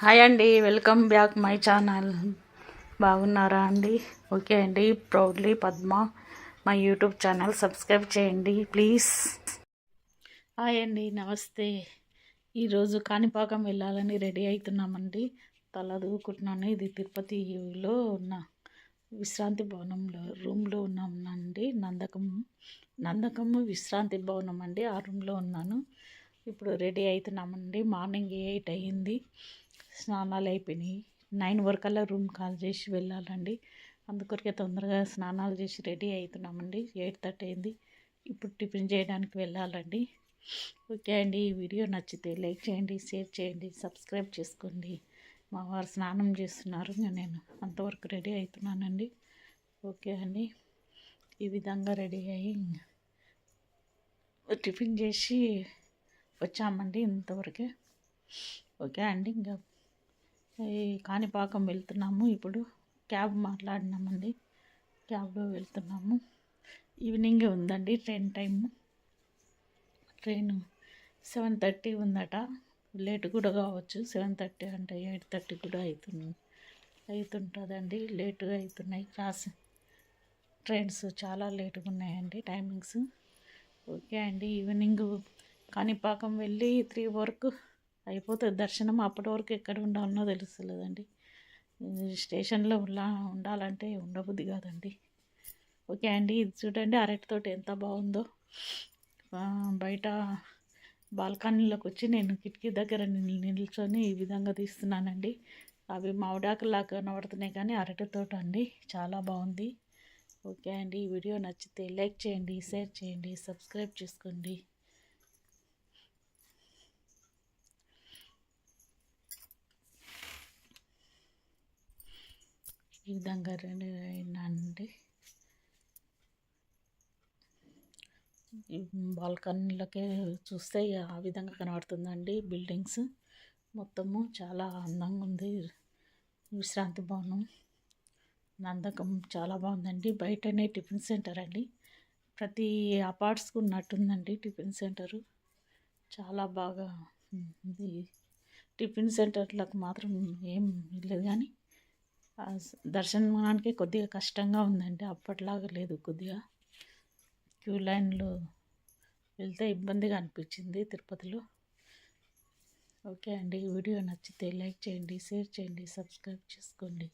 Hi అండి welcome back my channel. బాగున్నారా అండి? ఓకే అండి ప్రౌడ్లీ పద్మ మా యూట్యూబ్ ఛానల్ సబ్స్క్రైబ్ చేయండి ప్లీజ్. హాయ్ అండి నమస్తే. ఈరోజు కాణిపాకం వెళ్ళాలని రెడీ అవుతున్నామండి. తల దూకుంటున్నాను ఇది తిరుపతిలో ఉన్న విశ్రాంతి భవనంలో రూమ్లో ఉన్నామండి నందకం నందకము విశ్రాంతి భవనం అండి ఆ రూమ్లో ఉన్నాను. ఇప్పుడు రెడీ అవుతున్నామండి మార్నింగ్ ఎయిట్ అయ్యింది. స్నానాలు అయిపోయినాయి. నైన్ వరకల్లా రూమ్ కాల్ చేసి వెళ్ళాలండి. అందుకొరకే తొందరగా స్నానాలు చేసి రెడీ అవుతున్నామండి. ఎయిట్ థర్టీ అయింది. ఇప్పుడు టిఫిన్ చేయడానికి వెళ్ళాలండి. ఓకే అండి. ఈ వీడియో నచ్చితే లైక్ చేయండి షేర్ చేయండి సబ్స్క్రైబ్ చేసుకోండి. మా వారు స్నానం చేస్తున్నారు. నేను అంతవరకు రెడీ అవుతున్నానండి. ఓకే అండి. ఈ విధంగా రెడీ అయ్యి టిఫిన్ చేసి వచ్చామండి ఇంతవరకే. ఓకే అండి. ఇంకా కాణిపాకం వెళ్తున్నాము. ఇప్పుడు క్యాబ్ మాట్లాడినామండి. క్యాబ్లో వెళ్తున్నాము. ఈవినింగ్ ఉందండి train time. Train seven thirty ఉందట. లేట్ కూడా కావచ్చు. సెవెన్ థర్టీ అంటే ఎయిట్ థర్టీ కూడా అవుతుంది అవుతుంటుందండి లేటుగా అవుతున్నాయి క్రాస్ ట్రైన్స్ చాలా లేటుగా ఉన్నాయండి టైమింగ్స్. ఓకే అండి. ఈవినింగ్ కాణిపాకం వెళ్ళి త్రీ వరకు అయిపోతుంది. దర్శనం అప్పటి వరకు ఎక్కడ ఉండాలనో తెలుస్తలేదండి. స్టేషన్లో ఉండా ఉండాలంటే ఉండబుద్ధి కాదండి. ఓకే అండి ఇది చూడండి అరటితోటి ఎంత బాగుందో. బయట బాల్కనీలోకి వచ్చి నేను కిటికీ దగ్గర నిల్చొని ఈ విధంగా తీస్తున్నానండి. అవి మామిడాకులా కనబడుతున్నాయి కానీ అరటితోట అండి చాలా బాగుంది. ఓకే అండి ఈ వీడియో నచ్చితే లైక్ చేయండి షేర్ చేయండి సబ్స్క్రైబ్ చేసుకోండి. ఈ విధంగా రెడీ అయినండి బాల్కనీలకే చూస్తే ఆ విధంగా కనబడుతుందండి బిల్డింగ్స్. మొత్తము చాలా అందంగా ఉంది. విశ్రాంతి భవనం. నందకం చాలా బాగుందండి. బయటనే టిఫిన్ సెంటర్ అండి. ప్రతి అపార్ట్స్కి ఉన్నట్టుందండి టిఫిన్ సెంటరు. చాలా బాగా టిఫిన్ సెంటర్లకు మాత్రం ఏం లేదు కానీ దర్శనానికి కొద్దిగా కష్టంగా ఉందండి. అప్పట్లాగా లేదు. కొద్దిగా క్యూ లైన్లో వెళ్తే ఇబ్బందిగా అనిపించింది తిరుపతిలో. ఓకే అండి. వీడియో నచ్చితే లైక్ చేయండి షేర్ చేయండి సబ్స్క్రైబ్ చేసుకోండి.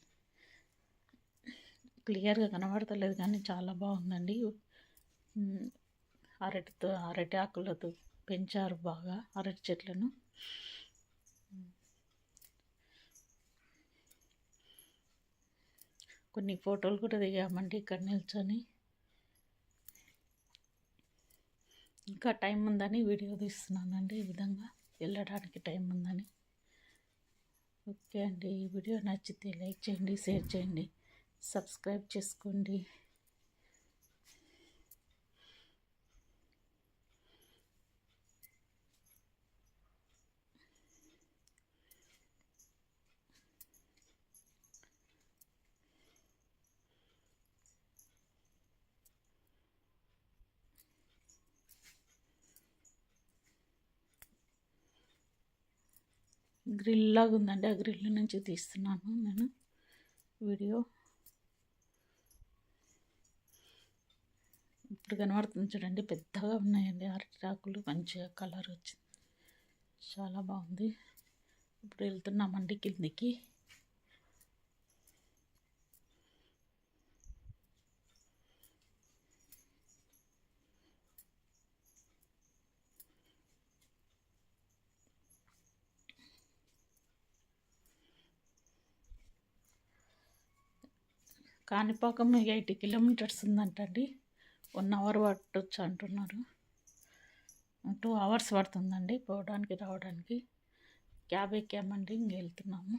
క్లియర్గా కనబడతలేదు కానీ చాలా బాగుందండి. అరటితో అరటి ఆకులతో పెంచారు బాగా అరటి చెట్లను. కొన్ని ఫోటోలు కూడా దిగామండి ఇక్కడ నిల్చొని. ఇంకా టైం ఉందని వీడియో తీస్తున్నానండి ఈ విధంగా వెళ్ళడానికి టైం ఉందని. ఓకే అండి ఈ వీడియో నచ్చితే లైక్ చేయండి షేర్ చేయండి సబ్స్క్రైబ్ చేసుకోండి. గ్రిల్ లాగా ఉందండి ఆ గ్రిల్ నుంచి తీస్తున్నాను నేను వీడియో. ఇప్పుడు కనబడుతుంది చూడండి. పెద్దగా ఉన్నాయండి. అరటిరాకులు మంచిగా కలర్ వచ్చింది. చాలా బాగుంది. ఇప్పుడు వెళ్తున్నామండి కిందికి. కాణిపాకం ఎయిటీ కిలోమీటర్స్ ఉందంటండి. వన్ అవర్ పట్టొచ్చు అంటున్నారు. టూ అవర్స్ పడుతుందండి పోవడానికి రావడానికి. క్యాబ్ ఎక్కామండి ఇంక వెళ్తున్నాము.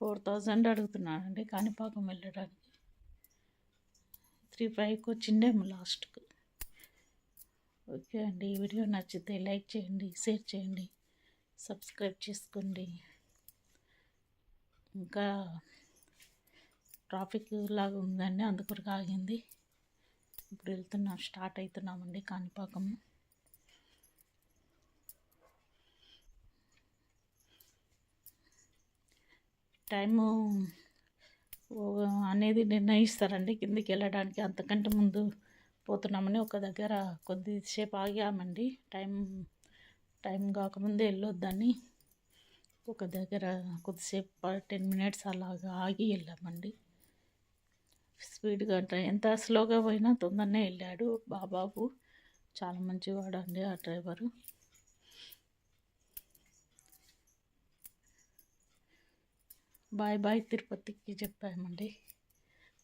ఫోర్ థౌజండ్ అడుగుతున్నానండి కాణిపాకం వెళ్ళడానికి. త్రీ ఫైవ్కి వచ్చిండేమో లాస్ట్కు. ఓకే అండి ఈ వీడియో నచ్చితే లైక్ చేయండి షేర్ చేయండి. సబ్స్క్రైబ్ చేసుకోండి. ఇంకా ట్రాఫిక్ లాగా ఉందండి అందుకొరకు ఆగింది. ఇప్పుడు వెళ్తున్నాం స్టార్ట్ అవుతున్నామండి కాణిపాకం. టైము అనేది నిర్ణయిస్తారండి కిందికి వెళ్ళడానికి. అంతకంటే ముందు పోతున్నామని ఒక దగ్గర కొద్దిసేపు ఆగామండి. టైం టైం కాకముందే వెళ్ళొద్దని ఒక దగ్గర కొద్దిసేపు టెన్ మినిట్స్ అలాగా ఆగి వెళ్ళామండి. స్పీడ్గా అంటే ఎంత స్లోగా పోయినా తొందరనే వెళ్ళాడు బాబాబు. చాలా మంచివాడు అండి ఆ డ్రైవరు. బాయ్ బాయ్ తిరుపతికి చెప్పామండి.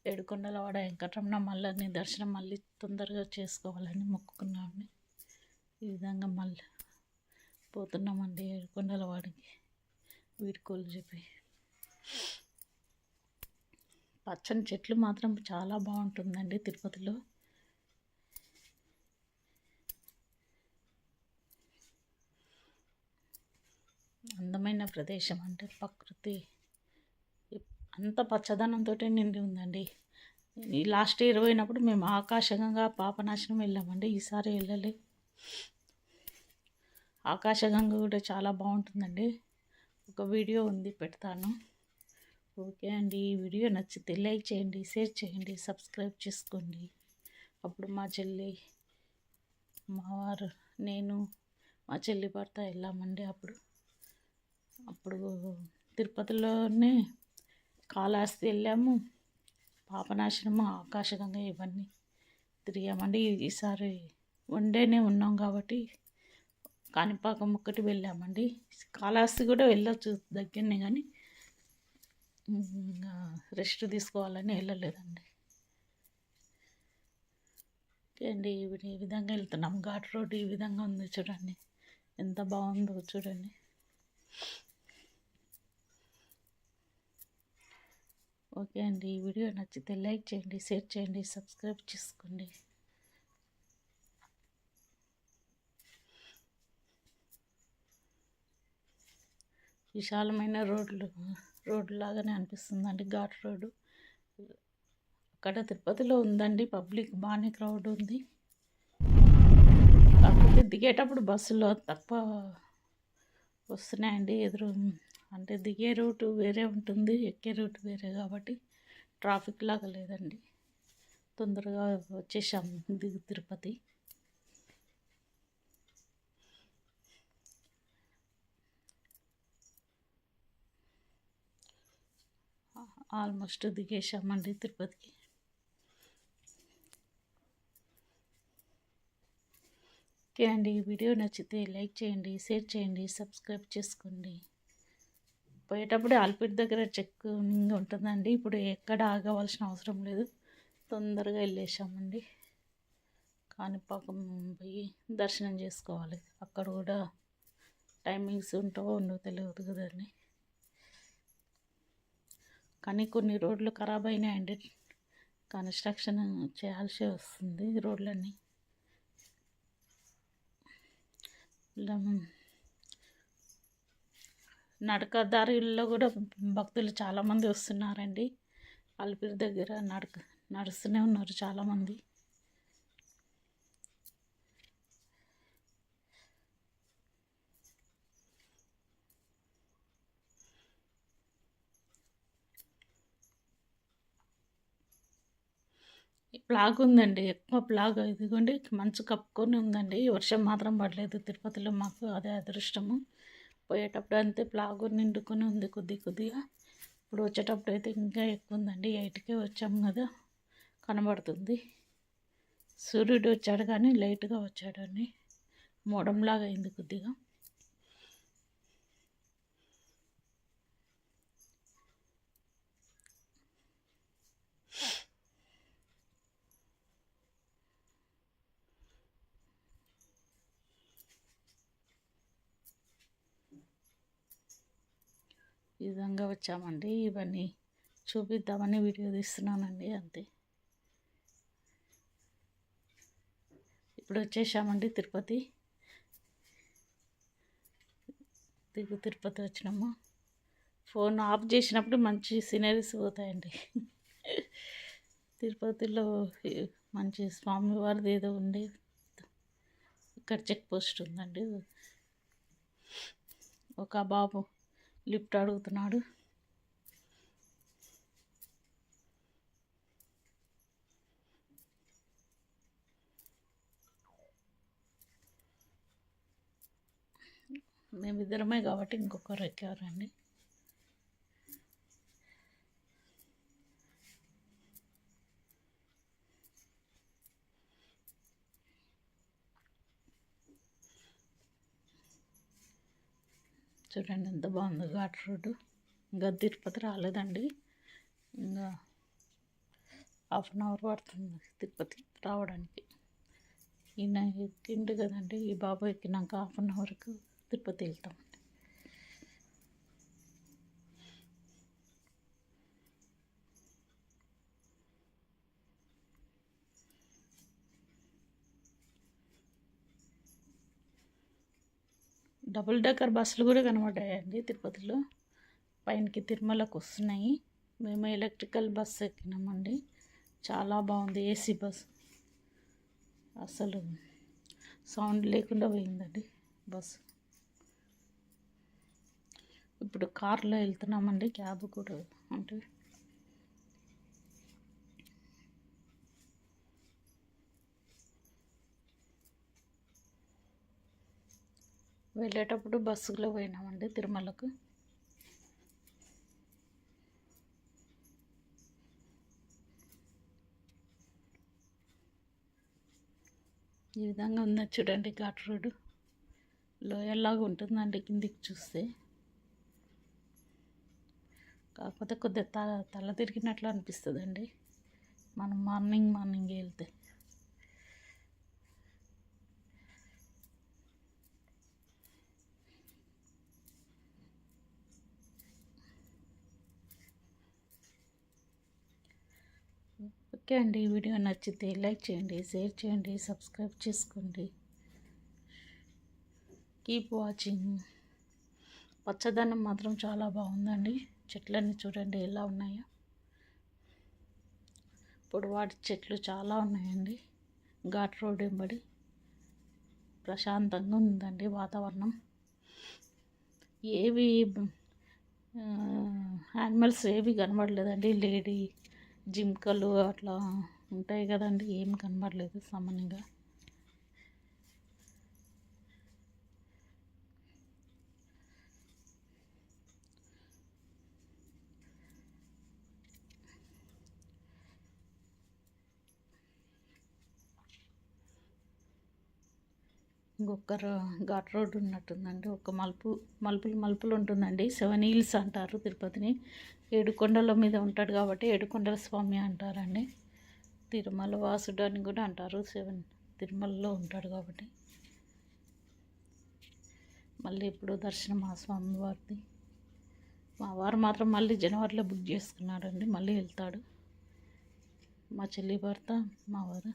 ఏడుకొండలవాడ వెంకటరమణ మళ్ళీ దర్శనం మళ్ళీ తొందరగా చేసుకోవాలని మొక్కుకున్నామండి. ఈ విధంగా మళ్ళీ పోతున్నామండి ఏడుకొండల వాడికి. వీడుకోలు చెప్పి. పచ్చని చెట్లు మాత్రం చాలా బాగుంటుందండి తిరుపతిలో. అందమైన ప్రదేశం అంటే ప్రకృతి. అంత పచ్చదనంతో నిండి ఉందండి. ఈ లాస్ట్ ఇయర్ పోయినప్పుడు మేము ఆకాశగంగా పాపనాశనం వెళ్ళామండి ఈసారి వెళ్ళలే ఆకాశగంగా కూడా చాలా బాగుంటుందండి. ఒక వీడియో ఉంది పెడతాను. ఓకే అండి ఈ వీడియో నచ్చితే లైక్ చేయండి షేర్ చేయండి సబ్స్క్రైబ్ చేసుకోండి. అప్పుడు మా చెల్లి మా వారు నేను మా చెల్లి భర్త వెళ్ళామండి అప్పుడు. అప్పుడు తిరుపతిలోనే కాళహస్తి వెళ్ళాము. పాపనాశనము ఆకాశగంగా ఇవన్నీ తిరిగామండి. ఈసారి వన్ డేనే ఉన్నాం కాబట్టి కాణిపాకం ఒక్కటి వెళ్ళామండి. కాళహస్తి కూడా వెళ్ళొచ్చు దగ్గరనే కానీ రెస్ట్ తీసుకోవాలని వెళ్ళలేదండి. ఓకే అండి ఈ విధంగా వెళ్తున్నాం. ఘాట్ రోడ్ ఈ విధంగా ఉంది చూడండి. ఎంత బాగుందో చూడండి. ఓకే అండి ఈ వీడియో నచ్చితే లైక్ చేయండి షేర్ చేయండి సబ్స్క్రైబ్ చేసుకోండి. విశాలమైన రోడ్లు రోడ్డు లాగానే అనిపిస్తుందండి. Ghat road. అక్కడ తిరుపతిలో ఉందండి. పబ్లిక్ బాగానే క్రౌడ్ ఉంది. కాకపోతే దిగేటప్పుడు బస్సులో తక్కువ వస్తున్నాయండి. ఎదురు అంటే దిగే రూటు వేరే ఉంటుంది. ఎక్కే రూట్ వేరే కాబట్టి ట్రాఫిక్ లాగా లేదండి. తొందరగా వచ్చేసాం దిగు తిరుపతి. ఆల్మోస్ట్ దిగేసామండి తిరుపతికి. ఓకే అండి ఈ వీడియో నచ్చితే లైక్ చేయండి షేర్ చేయండి సబ్స్క్రైబ్ చేసుకోండి. పోయేటప్పుడు ఆల్పిట్ దగ్గర చెక్కింగ్ ఉంటుందండి. ఇప్పుడు ఎక్కడ ఆగవలసిన అవసరం లేదు. తొందరగా వెళ్ళేసామండి కాణిపాకం పోయి దర్శనం చేసుకోవాలి. అక్కడ కూడా టైమింగ్స్ ఉంటావో ఉండవు తెలియదు కదండి. కానీ కొన్ని రోడ్లు ఖరాబ్ అయినాయండి. కన్స్ట్రక్షన్ చేయాల్సి వస్తుంది రోడ్లన్నీ. నడక దారిలో కూడా భక్తులు చాలామంది వస్తున్నారండి. అలిపిరి దగ్గర నడక నడుస్తూనే ఉన్నారు చాలామంది. ప్లాగ్ ఉందండి ఎక్కువ ప్లాగ్ ఇదిగోండి మంచు కప్పుకొని ఉందండి. వర్షం మాత్రం పడలేదు తిరుపతిలో మాకు అదే అదృష్టము. పోయేటప్పుడు అంతే ప్లాగ్ నిండుకొని ఉంది కొద్ది కొద్దిగా. ఇప్పుడు వచ్చేటప్పుడు అయితే ఇంకా ఎక్కువ ఉందండి ఎయిట్కే వచ్చాము కదా కనబడుతుంది. సూర్యుడు వచ్చాడు కానీ లైట్గా వచ్చాడండి. మోడంలాగా అయింది కొద్దిగా. ఈ విధంగా వచ్చామండి. ఇవన్నీ చూపిద్దామని వీడియో తీస్తున్నానండి అంతే. ఇప్పుడు వచ్చేసామండి తిరుపతి. దిగు తిరుపతి వచ్చినాము. ఫోన్ ఆఫ్ చేసినప్పుడు మంచి సీనరీస్ పోతాయండి. తిరుపతిలో మంచి స్వామివారిది ఏదో ఉంది ఇక్కడ చెక్ పోస్ట్ ఉందండి. ఒక బాబు లిఫ్ట్ అడుగుతున్నాడు. మేమిద్దరమే కాబట్టి ఇంకొకరు ఎక్కారండి. చూడండి ఎంత బాగుందో ఘాట్ రోడ్డు. ఇంకా తిరుపతి రాలేదండి. ఇంకా హాఫ్ అన్ అవర్ పడుతుంది తిరుపతి రావడానికి. ఈయన ఎక్కిండు కదండి ఈ బాబు ఎక్కినాక హాఫ్ అన్ అవర్కు తిరుపతి వెళ్తాం. డబుల్ డెక్కర్ బస్సులు కూడా కనబడ్డాయండి తిరుపతిలో. పైనకి తిరుమలకు వస్తున్నాయి. మేము ఎలక్ట్రికల్ బస్సు ఎక్కినామండి. చాలా బాగుంది ఏసీ బస్. అసలు సౌండ్ లేకుండా పోయిందండి బస్సు ఇప్పుడు కార్లో వెళ్తున్నామండి క్యాబ్ కూడా అంటే వెళ్ళేటప్పుడు బస్సులో పోయినామండి తిరుమలకు. ఈ విధంగా ఉన్నది చూడండి ఘాట్ రోడ్డు. లోయల్లాగా ఉంటుందండి కిందికి చూస్తే. కాకపోతే కొద్దిగా తల తల తిరిగినట్లు అనిపిస్తుందండి. మనం మార్నింగ్ మార్నింగ్ వెళ్తే. ఓకే అండి. వీడియో నచ్చితే లైక్ చేయండి షేర్ చేయండి సబ్స్క్రైబ్ చేసుకోండి. Keep watching. పచ్చదనం మాత్రం చాలా బాగుందండి. చెట్లన్నీ చూడండి ఎలా ఉన్నాయో. ఇప్పుడు వాటి చెట్లు చాలా ఉన్నాయండి. ఘాట్ రోడ్ వెంబడి ప్రశాంతంగా ఉందండి వాతావరణం. ఏవి యానిమల్స్ ఏవి కనబడలేదండి. లేడీ జింకలు అట్లా ఉంటాయి కదండి ఏం కనబడలేదు సామాన్యంగా. ఇంకొకరు ఘాట్ రోడ్ ఉన్నట్టుందండి ఒక మలుపు మలుపులు మలుపులు ఉంటుందండి. సెవెన్ హీల్స్ అంటారు తిరుపతిని. ఏడుకొండల మీద ఉంటాడు కాబట్టి ఏడుకొండల స్వామి అంటారండి. తిరుమల వాసుడు అని కూడా అంటారు. సెవెన్ తిరుమలలో ఉంటాడు కాబట్టి. మళ్ళీ ఇప్పుడు దర్శనం ఆ స్వామి వారిది. మా వారు మాత్రం మళ్ళీ జనవరిలో బుక్ చేసుకున్నాడండి మళ్ళీ వెళ్తాడు. మా చెల్లి భర్త మా వారు.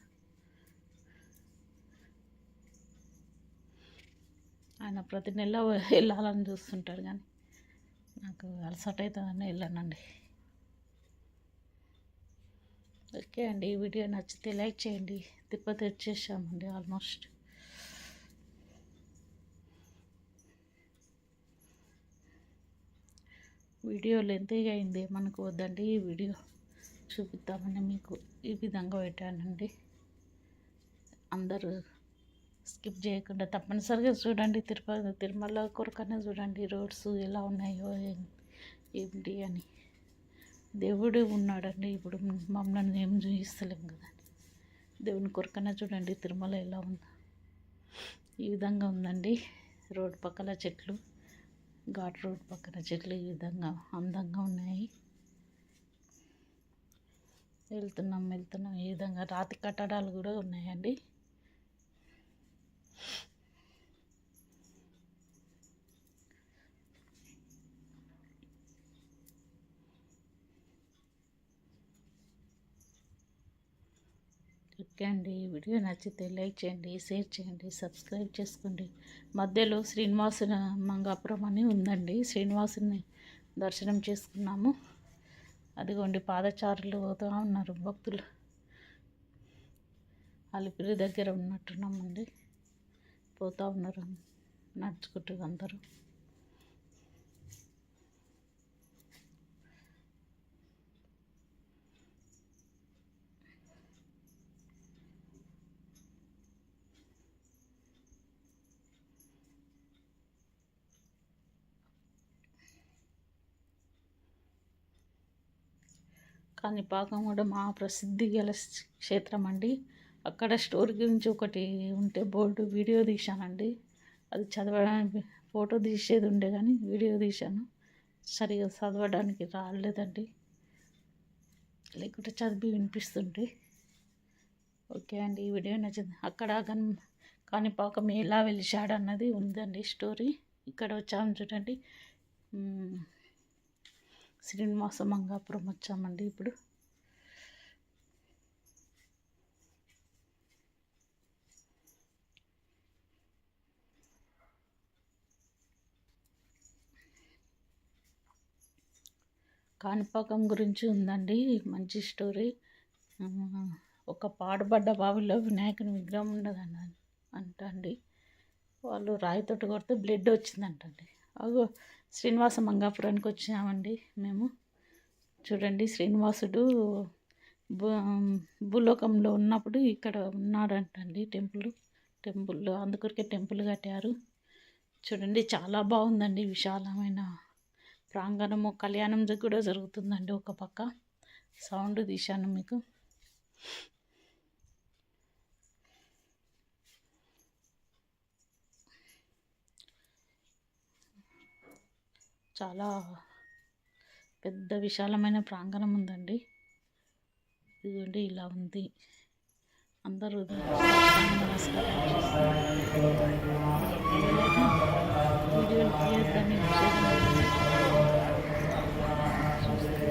ఆయన ప్రతి నెల వెళ్ళాలని చూస్తుంటాడు కానీ. నాకు అలసట అవుతుందని వెళ్ళానండి. ఓకే అండి ఈ వీడియో నచ్చితే లైక్ చేయండి. తిరుపతి వచ్చేసామండి ఆల్మోస్ట్. వీడియో లెంతీగా అయింది మనకు వద్దండి ఈ వీడియో. చూపిద్దామని మీకు ఈ విధంగా పెట్టానండి. అందరూ స్కిప్ చేయకుండా తప్పనిసరిగా చూడండి. తిరుపతి తిరుమల కొరకనే చూడండి. రోడ్స్ ఎలా ఉన్నాయో ఏంటి అని. దేవుడు ఉన్నాడండి. ఇప్పుడు మమ్మల్ని ఏం చూపిస్తలేం కదా దేవుని కొరకనే చూడండి. తిరుమల ఎలా ఉందా. ఈ విధంగా ఉందండి. రోడ్ పక్కన చెట్లు. ఘాట్ రోడ్ పక్కన చెట్లు ఈ విధంగా అందంగా ఉన్నాయి. వెళ్తున్నాం వెళ్తున్నాం. ఈ విధంగా రాతి కట్టడాలు కూడా ఉన్నాయండి. ఓకే అండి. వీడియో నచ్చితే లైక్ చేయండి షేర్ చేయండి సబ్స్క్రైబ్ చేసుకోండి. మధ్యలో శ్రీనివాసు మంగాపురం అని ఉందండి. శ్రీనివాసుని దర్శనం చేసుకున్నాము. అదిగోండి పాదచారులు పోతూ ఉన్నారు. భక్తులు అలిపిరి దగ్గర ఉన్నట్టున్నామండి. పోతూ ఉన్నారు. నడుచుకుంటూ అందరూ. పాకం కూడా మహాప్రసిద్ధి గల క్షేత్రం అండి. అక్కడ స్టోరీ గురించి ఒకటి ఉంటే బోర్డు వీడియో తీశానండి. అది చదవడానికి ఫోటో తీసేది ఉండే కానీ వీడియో తీశాను. సరిగా చదవడానికి రాలేదండి. లేకుంటే చదివి వినిపిస్తుంటే ఓకే అండి ఈ వీడియో నచ్చింది. అక్కడ కన్ కాణిపాకం ఎలా వెలిశాడు అన్నది ఉందండి స్టోరీ. ఇక్కడ వచ్చాము చూడండి. శ్రీనివాస మంగాపురం వచ్చామండి ఇప్పుడు. కాణిపాకం గురించి ఉందండి. మంచి స్టోరీ. ఒక పాడుబడ్డ బావిలో వినాయకుని విగ్రహం ఉండదన్న అంటండి. వాళ్ళు రాయితోటి కొడితే బ్లడ్ వచ్చిందంటండి. అగో శ్రీనివాస మంగాపురానికి వచ్చినామండి మేము. చూడండి శ్రీనివాసుడు భూ భూలోకంలో ఉన్నప్పుడు ఇక్కడ ఉన్నాడంటండి టెంపుల్. టెంపుల్ అందుకొరకే టెంపుల్ కట్టారు. చూడండి చాలా బాగుందండి విశాలమైన ప్రాంగణము కళ్యాణం దగ్గర కూడా జరుగుతుందండి ఒక పక్క. సౌండ్ తీశాను మీకు. చాలా పెద్ద విశాలమైన ప్రాంగణం ఉందండి. ఇదిగోండి ఇలా ఉంది. అందరూ నమస్కారం. వీడియోలు నిషేధం చూస్తే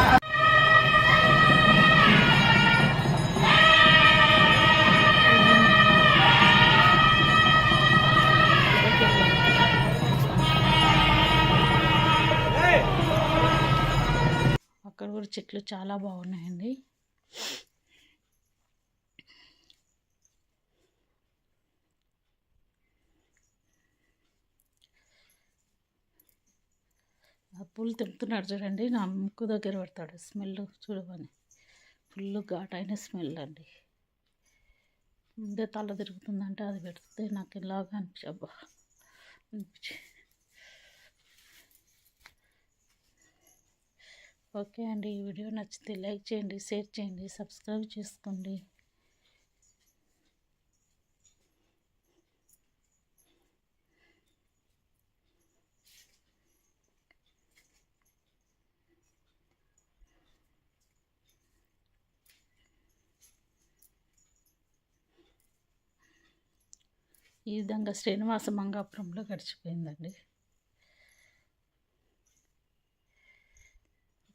చెట్లు చాలా బాగున్నాయండి. ఆ పూలు తెంపుతున్నాడు చూడండి నా ముక్కు దగ్గర పెడతాడు స్మెల్ చూడమని. ఫుల్ ఘాట్ అయిన స్మెల్ అండి. ముందే తల తిరుగుతుందంటే అది పెడితే నాకు ఇలాగా అనిపించబ్బా. అనిపించి ఓకే అండి. ఈ వీడియో నచ్చితే లైక్ చేయండి షేర్ చేయండి సబ్స్క్రైబ్ చేసుకోండి. ఈ విధంగా శ్రీనివాస మంగాపురంలో గడిచిపోయిందండి.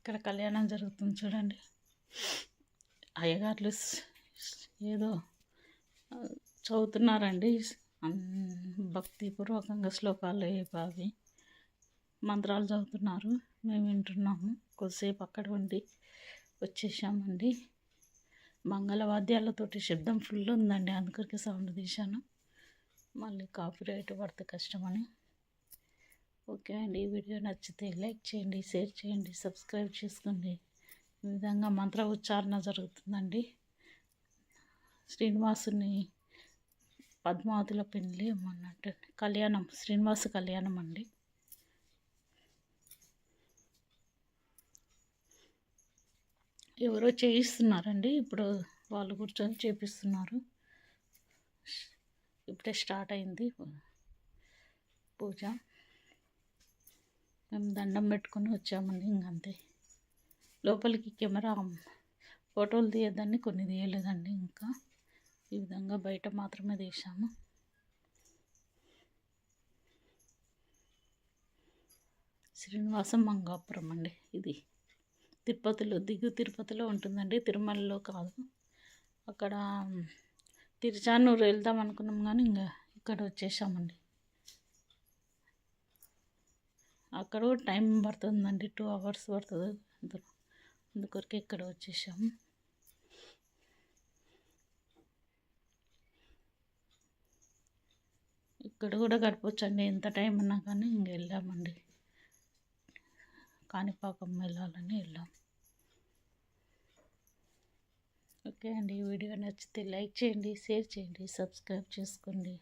ఇక్కడ కళ్యాణం జరుగుతుంది చూడండి. అయ్యగారులు ఏదో చదువుతున్నారండి. భక్తిపూర్వకంగా శ్లోకాలు అవి. మంత్రాలు చదువుతున్నారు. మేము వింటున్నాము. కొద్దిసేపు అక్కడ ఉండి వచ్చేసామండి. మంగళవాద్యాలతోటి శబ్దం ఫుల్ ఉందండి. అందుకరికి సౌండ్ తీశాను. మళ్ళీ కాపీరైట్ పడితే కష్టమని. ఓకే అండి. ఈ వీడియో నచ్చితే లైక్ చేయండి షేర్ చేయండి సబ్స్క్రైబ్ చేసుకోండి. ఈ విధంగా మంత్ర ఉచ్చారణ జరుగుతుందండి. శ్రీనివాసుని పద్మావతుల పెళ్ళి అన్నట్టు. కళ్యాణం శ్రీనివాస కళ్యాణం అండి. ఎవరో చేయిస్తున్నారండి. ఇప్పుడు వాళ్ళు కూర్చొని చేపిస్తున్నారు. ఇప్పుడే స్టార్ట్ అయింది పూజ. మేము దండం పెట్టుకొని వచ్చామండి ఇంకంతే. లోపలికి కెమెరా ఫోటోలు తీయద్దని కొన్ని తీయలేదండి ఇంకా. ఈ విధంగా బయట మాత్రమే తీసాము శ్రీనివాసం మంగాపురం అండి ఇది. తిరుపతిలో దిగు తిరుపతిలో ఉంటుందండి తిరుమలలో కాదు. అక్కడ తిరుచానూరు వెళ్దాం అనుకున్నాం కానీ ఇంకా ఇక్కడ వచ్చేసామండి. అక్కడ కూడా టైం పడుతుందండి టూ అవర్స్ పడుతుంది. అందు అందుకొరకే ఇక్కడ వచ్చేసాము ఇక్కడ కూడా గడపచ్చండి ఎంత టైం ఉన్నా కానీ ఇంక వెళ్ళామండి. కాణిపాకం వెళ్ళాలని వెళ్ళాం. ఓకే అండి ఈ వీడియో నచ్చితే లైక్ చేయండి షేర్ చేయండి సబ్స్క్రైబ్ చేసుకోండి.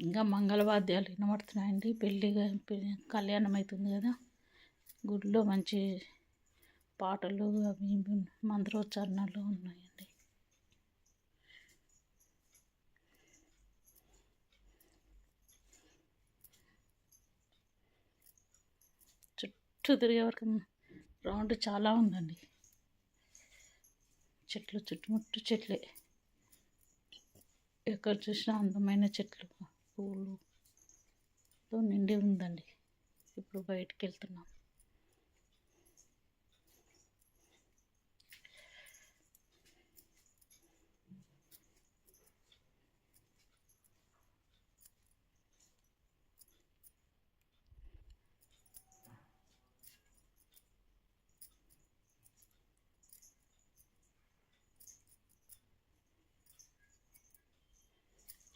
ఇంకా మంగళవాద్యాలు వినబడుతున్నాయండి. పెళ్ళి- కళ్యాణం అవుతుంది కదా. గుడిలో మంచి పాటలు అవి మంత్రోచ్చారణలు ఉన్నాయండి. చుట్టూ తిరిగే వరకు రౌండ్ చాలా ఉందండి. చెట్లు చుట్టుముట్టు చెట్లే. ఎక్కడ చూసినా అందమైన చెట్లు. పూలుతో నిండి ఉందండి. ఇప్పుడు బయటికి వెళ్తున్నాం.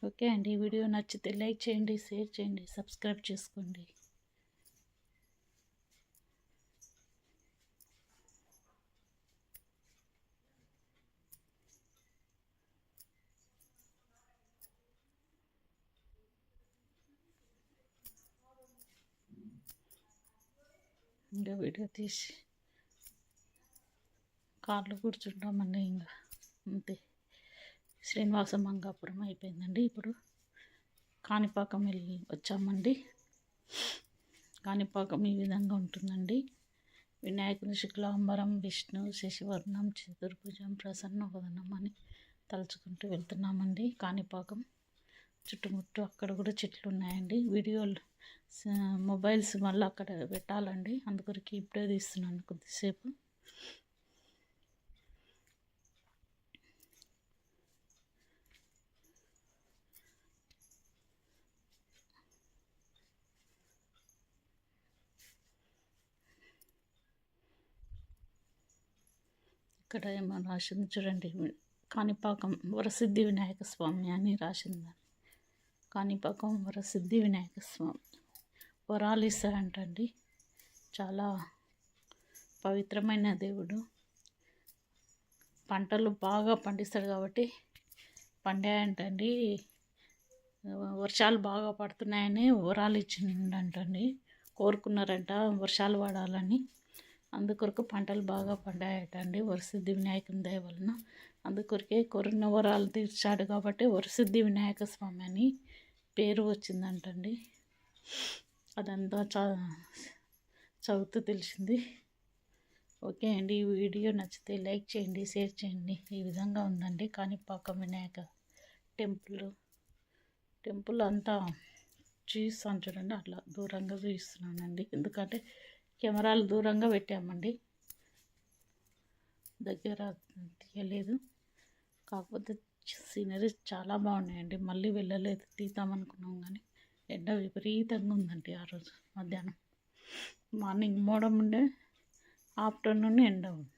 ఓకే అండి. వీడియో నచ్చితే లైక్ చేయండి షేర్ చేయండి సబ్స్క్రైబ్ చేసుకోండి. ఇంకా వీడియో తీసి కార్లో కూర్చుంటామండి ఇంకా. అంతే. శ్రీనివాస మంగాపురం అయిపోయిందండి ఇప్పుడు. కాణిపాకం వెళ్ళి వచ్చామండి. కాణిపాకం ఈ విధంగా ఉంటుందండి. వినాయకుని శుక్లాంబరం విష్ణు శశివర్ణం చతుర్భుజం ప్రసన్న వదనం అని తలుచుకుంటూ వెళ్తున్నామండి కాణిపాకం. చుట్టుముట్టు అక్కడ కూడా చెట్లు ఉన్నాయండి. వీడియోలు మొబైల్స్ మళ్ళీ అక్కడ పెట్టాలండి. అందుకొరకు ఇప్పుడే తీస్తున్నాను కొద్దిసేపు. ఇక్కడ ఏమో రాసింది. చూడండి కాణిపాకం వరసిద్ధి వినాయక స్వామి అని రాసిందని కాణిపాకం వరసిద్ధి వినాయక స్వామి. వరాలు ఇస్తాడంటండి చాలా పవిత్రమైన దేవుడు. పంటలు బాగా పండిస్తాడు కాబట్టి పండాయంటండి. వర్షాలు బాగా పడుతున్నాయని వరాలు ఇచ్చిండంటండి కోరుకున్నారంట వర్షాలు పడాలని. అందుకొరకు పంటలు బాగా పండాయటండి. వరసిద్ధి వినాయకుని దయ వలన అందుకొరకే కొరిన వరాలు తీర్చాడు కాబట్టి వరసిద్ధి వినాయక స్వామి అని పేరు వచ్చిందంటండి. అదంతా చ చదువుతూ తెలిసింది. ఓకే అండి. ఈ వీడియో నచ్చితే లైక్ చేయండి షేర్ చేయండి. ఈ విధంగా ఉందండి. కాణిపాకం వినాయక టెంపుల్. టెంపుల్ అంతా చూస్తాను చూడండి. అట్లా దూరంగా చూస్తున్నానండి ఎందుకంటే కెమెరాలు దూరంగా పెట్టామండి. దగ్గర తీయలేదు. కాకపోతే సీనరీ చాలా బాగున్నాయండి. మళ్ళీ వెళ్ళలేదు. తీద్దామనుకున్నాం కానీ ఎండ విపరీతంగా ఉందండి ఆ రోజు మధ్యాహ్నం. మార్నింగ్ మోడం ఉండే ఆఫ్టర్నూన్ ఎండ ఉంది.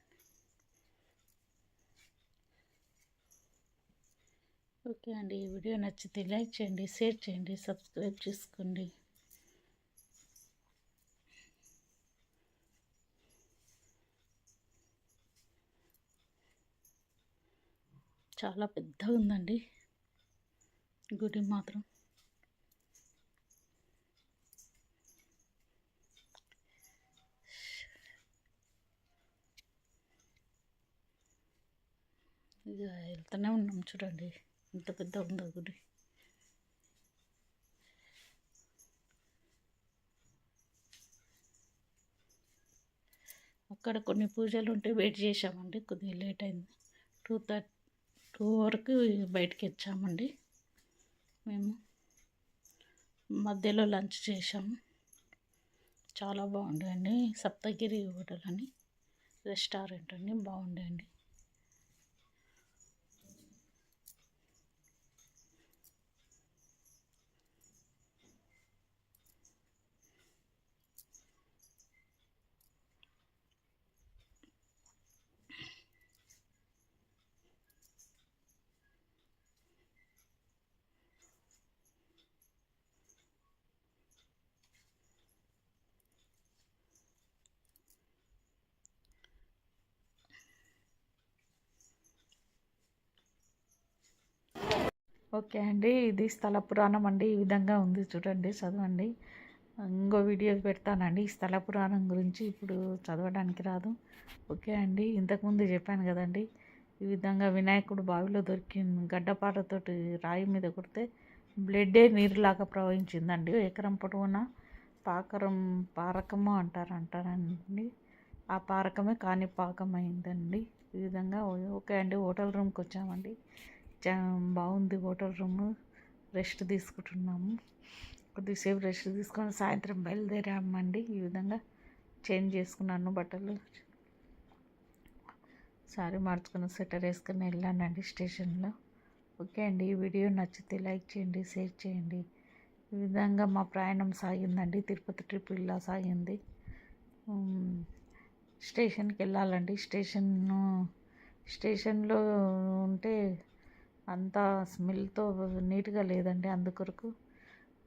ఓకే అండి. ఈ వీడియో నచ్చితే లైక్ చేయండి షేర్ చేయండి సబ్స్క్రైబ్ చేసుకోండి. చాలా పెద్దగా ఉందండి. గుడి మాత్రం. ఇక వెళ్తూనే ఉన్నాం చూడండి. ఎంత పెద్ద ఉందో గుడి? అక్కడ కొన్ని పూజలు ఉంటే వెయిట్ చేసామండి కొద్దిగా లేట్ అయింది. టూ థర్టీ టూ వరకు బయటికి వచ్చామండి. మేము మధ్యలో లంచ్ చేసాము చాలా బాగుండండి సప్తగిరి హోటల్ అని రెస్టారెంట్ అండి బాగుండండి ఓకే అండి. ఇది స్థల పురాణం అండి. ఈ విధంగా ఉంది చూడండి చదవండి. ఇంకో వీడియో పెడతానండి. ఈ స్థల పురాణం గురించి ఇప్పుడు చదవడానికి రాదు. ఓకే అండి. ఇంతకుముందు చెప్పాను కదండి. ఈ విధంగా వినాయకుడు బావిలో దొరికిన గడ్డపారతోటి రాయి మీద కొడితే బ్లడ్డే నీరులాగా ప్రవహించిందండి. ఎకరం పొడవున పాకరం పారకము అంటారు అంటారండి ఆ పారకమే కాణిపాకం అయిందండి ఈ విధంగా ఓకే అండి. హోటల్ రూమ్కి వచ్చామండి. బాగుంది హోటల్ రూమ్. రెస్ట్ తీసుకుంటున్నాము. కొద్దిసేపు రెస్ట్ తీసుకొని సాయంత్రం బయలుదేరామండి. ఈ విధంగా చేంజ్ చేసుకున్నాను బట్టలు. సారీ మార్చుకుని స్వెటర్ వేసుకుని వెళ్ళానండి స్టేషన్లో. ఓకే అండి. ఈ వీడియో నచ్చితే లైక్ చేయండి షేర్ చేయండి. ఈ విధంగా మా ప్రయాణం సాగిందండి. తిరుపతి ట్రిప్ ఇలా సాగింది. స్టేషన్కి వెళ్ళాలండి. స్టేషన్ స్టేషన్లో ఉంటే అంత స్మెల్తో నీట్గా లేదండి అందుకొరకు.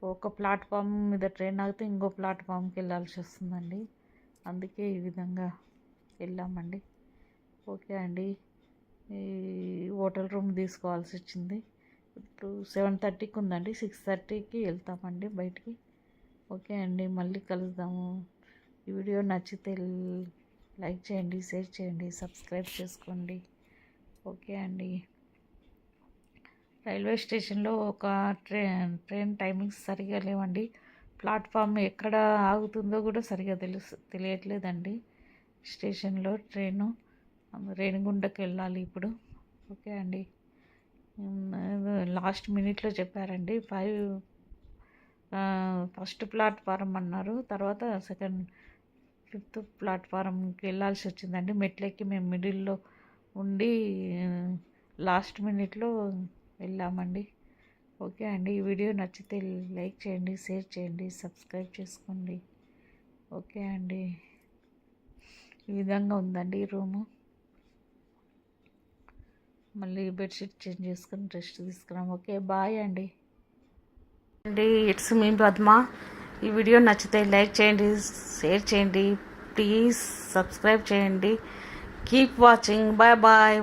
ఒక ప్లాట్ఫామ్ మీద ట్రైన్ ఆగితే ఇంకో ప్లాట్ఫామ్కి వెళ్ళాల్సి వస్తుందండి. అందుకే ఈ విధంగా వెళ్ళామండి. ఓకే అండి. ఈ హోటల్ రూమ్ తీసుకోవాల్సి వచ్చింది. ఇప్పుడు సెవెన్ థర్టీకి ఉందండి. సిక్స్ థర్టీకి వెళ్తామండి బయటికి. ఓకే అండి. మళ్ళీ కలుద్దాము. ఈ వీడియో నచ్చితే లైక్ చేయండి షేర్ చేయండి సబ్స్క్రైబ్ చేసుకోండి. ఓకే అండి. రైల్వే స్టేషన్లో ఒక ట్రైన్ ట్రైన్ టైమింగ్స్ సరిగా లేవండి. ప్లాట్ఫామ్ ఎక్కడ ఆగుతుందో కూడా సరిగా తెలుసు తెలియట్లేదండి. స్టేషన్లో ట్రైను రేణిగుండకి వెళ్ళాలి ఇప్పుడు. ఓకే అండి. లాస్ట్ మినిట్లో చెప్పారండి. ఫైవ్ ఫస్ట్ ప్లాట్ఫారం అన్నారు. తర్వాత సెకండ్ ఫిఫ్త్ ప్లాట్ఫారంకి వెళ్ళాల్సి వచ్చిందండి. మెట్లెక్కి మేము మిడిల్లో ఉండి లాస్ట్ మినిట్లో వెళ్ళామండి. ఓకే అండి. ఈ వీడియో నచ్చితే లైక్ చేయండి షేర్ చేయండి సబ్స్క్రైబ్ చేసుకోండి. ఓకే అండి. ఈ విధంగా ఉందండి ఈ రూము. మళ్ళీ బెడ్షీట్ చేంజ్ చేసుకుని రెస్ట్ తీసుకున్నాం. ఓకే బాయ్ అండి. అండి ఇట్స్ మీ పద్మ. ఈ వీడియో నచ్చితే లైక్ చేయండి షేర్ చేయండి. ప్లీజ్ సబ్స్క్రైబ్ చేయండి. Keep watching. Bye bye.